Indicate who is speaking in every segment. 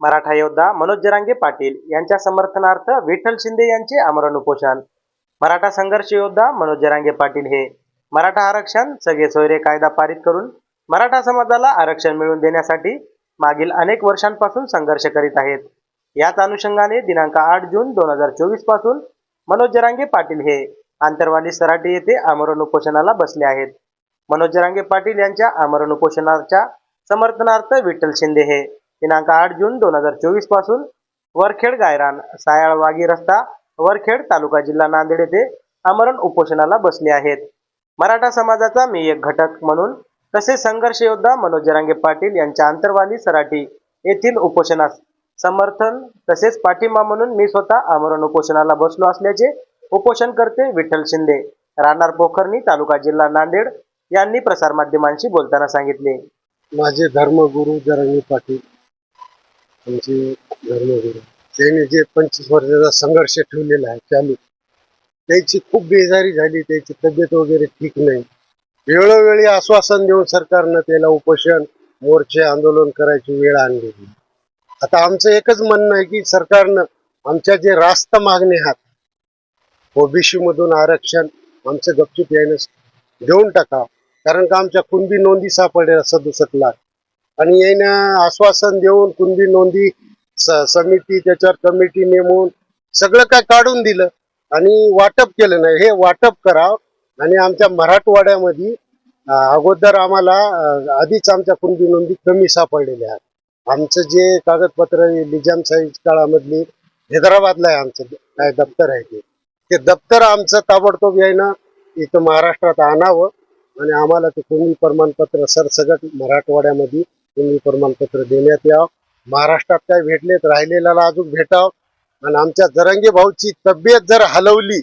Speaker 1: मराठा योद्धा मनोज जरांगे पाटील यांच्या समर्थनार्थ विठ्ठल शिंदे यांचे आमरण उपोषण. मराठा संघर्ष योद्धा मनोज जरांगे पाटील हे. मराठा आरक्षण सगळे सोयरे कायदा पारित करून मराठा समाजाला आरक्षण मिळवून देण्यासाठी मागील अनेक वर्षांपासून संघर्ष करीत आहेत. याच अनुषंगाने दिनांक आठ जून दोन हजार चोवीसपासून मनोज जरांगे पाटील हे आंतरवाली सराटी येथे आमरण उपोषणाला बसले आहेत. मनोज जरांगे पाटील यांच्या आमरण उपोषणाच्या समर्थनार्थ विठ्ठल शिंदे हे. दिनांक आठ जून दोन हजार चोवीसपासून वरखेड गायरान सायाळवागी रस्ता वरखेड तालुका जिल्हा नांदेड येथे आमरण उपोषणाला बसले आहेत. मराठा समाजाचा मी एक घटक म्हणून तसेच संघर्ष योद्धा मनोज जरांगे पाटील यांच्या आंतरवाली सराटी येथील उपोषणास समर्थन तसेच पाठिंबा म्हणून मी स्वतः आमरण उपोषणाला बसलो असल्याचे उपोषणकर्ते विठ्ठल शिंदे राहणार पोखर्णी तालुका जिल्हा नांदेड यांनी प्रसारमाध्यमांशी बोलताना सांगितले.
Speaker 2: माझे धर्मगुरु जरांगी पाटील म्हणजे आमचे धर्मगुरू त्यांनी जे पंचवीस वर्षाचा संघर्ष ठेवलेला आहे चालू. त्याची खूप बेजारी झाली त्याची तब्येत वगैरे ठीक नाही. वेळोवेळी आश्वासन देऊन सरकारनं त्याला उपोषण मोर्चे आंदोलन करायची वेळ आणली आता आमचं एकच म्हणणं आहे की सरकारनं आमच्या जे रास्त मागणे आहात ओबीसी मधून आरक्षण आमचं गपचूप यायनं देऊन टाका. कारण का आमच्या कुणबी नोंदी सापडल्या सदुसष्ट लाख आणि यानं आश्वासन देऊन कुणबी नोंदी स- समिती त्याच्यावर कमिटी नेमून सगळं काय काढून दिलं. आणि वाटप केलं नाही. हे वाटप करा आणि आमच्या मराठवाड्यामध्ये अगोदर आम्हाला आधीच आमच्या कुणबी नोंदी कमी सापडलेल्या आहेत. आमचं जे कागदपत्र निजाम साहेब काळामधली हैदराबादला आहे आमचं काय दप्तर आहे ते. ते दप्तर आमचं ताबडतोब यायनं इथं महाराष्ट्रात आणावं. आणि आम्हाला ते कुणबी प्रमाणपत्र सरसगट मराठवाड्यामध्ये कुणबी प्रमाणपत्र देण्यात यावं. महाराष्ट्रात काय भेटले तर राहिलेल्याला अजून भेटावं. आणि आमच्या जरंगे भाऊची तब्येत जर हलवली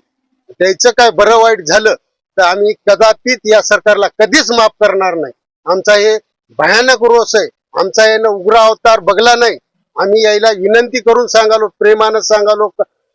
Speaker 2: त्याचं काय बरं वाईट झालं तर आम्ही कदापित या सरकारला कधीच माफ करणार नाही. आमचा हे भयानक रोष आहे. आमचा यानं उग्र अवतार बघला नाही. आम्ही यायला विनंती करून सांगालो प्रेमानं सांगालो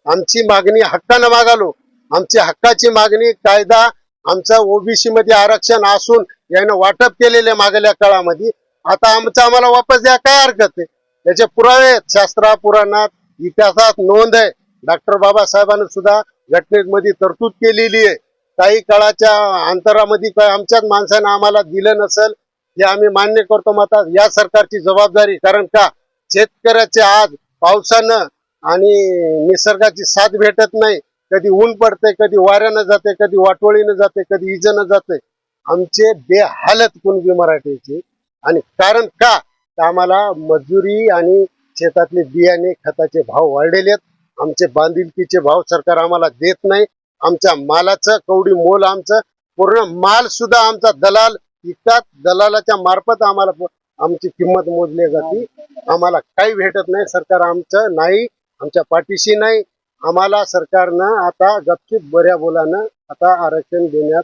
Speaker 2: आमची मागणी हक्कानं मागालो. आमची हक्काची मागणी कायदा आमचा ओबीसी मध्ये आरक्षण असून यानं वाटप केलेल्या मागल्या काळामध्ये आता आमचं आम्हाला वापस द्या काय हरकत आहे? त्याचे पुरावे आहेत शास्त्रा पुराणात इतिहासात नोंद आहे. डॉक्टर बाबासाहेबांनी सुद्धा घटनेमध्ये तरतूद केलेली आहे. काही काळाच्या अंतरामध्ये काय आमच्याच माणसानं आम्हाला दिलं नसेल हे आम्ही मान्य करतो माता या सरकारची जबाबदारी कारण का? शेतकऱ्याचे आज पावसानं आणि निसर्गाची साथ भेटत नाही. कधी ऊन पडते कधी वाऱ्यानं जाते कधी वाटोळीनं जाते कधी इजनं जाते आमचे बेहालत कुणबी मराठीचे आणि कारण का? तर आम्हाला मजुरी आणि शेतातले बियाणे खताचे भाव वाढलेले आहेत. आमचे बांधिलकीचे भाव सरकार आम्हाला देत नाही. आमच्या मालाचं कवडी मोल आमचं पूर्ण माल सुद्धा आमचा दलाल विकतात. दलालाच्या मार्फत आम्हाला आमची किंमत मोजली जाते. आम्हाला काही भेटत नाही. सरकार आमचं नाही आमच्या पाठीशी नाही. आम्हाला सरकारनं आता गपचूप बऱ्या बोलानं आता आरक्षण देण्यात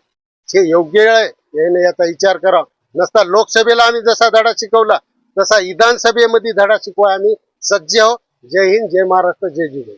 Speaker 2: हे योग्य आहे. याचा विचार करा नसता लोकसभेला आम्ही जसा धडा शिकवला तसा विधानसभेमध्ये धडा शिकवा आम्ही सज्ज हो जय हिंद जय महाराष्ट्र जय जिजाऊ